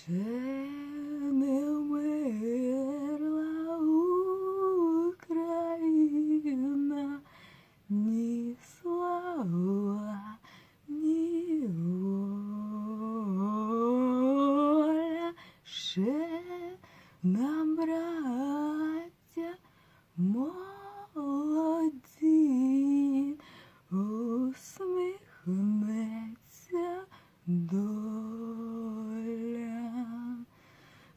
ще не вмерла Україна, ні слава, ні воля, ще нам, браття, молоді,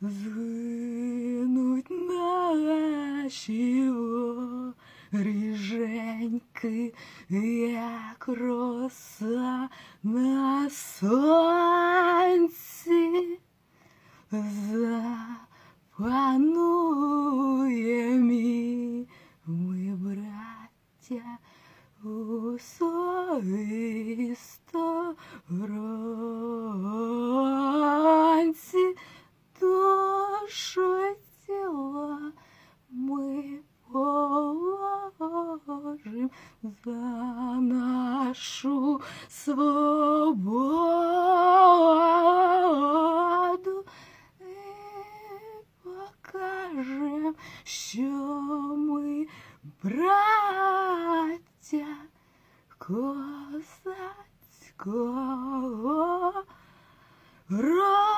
згинуть наші ріженьки, як роса на сонці. Запануєм і ми, браття, у своїй Тіло ми положим за нашу свободу і покажем, що ми браття козацького роду.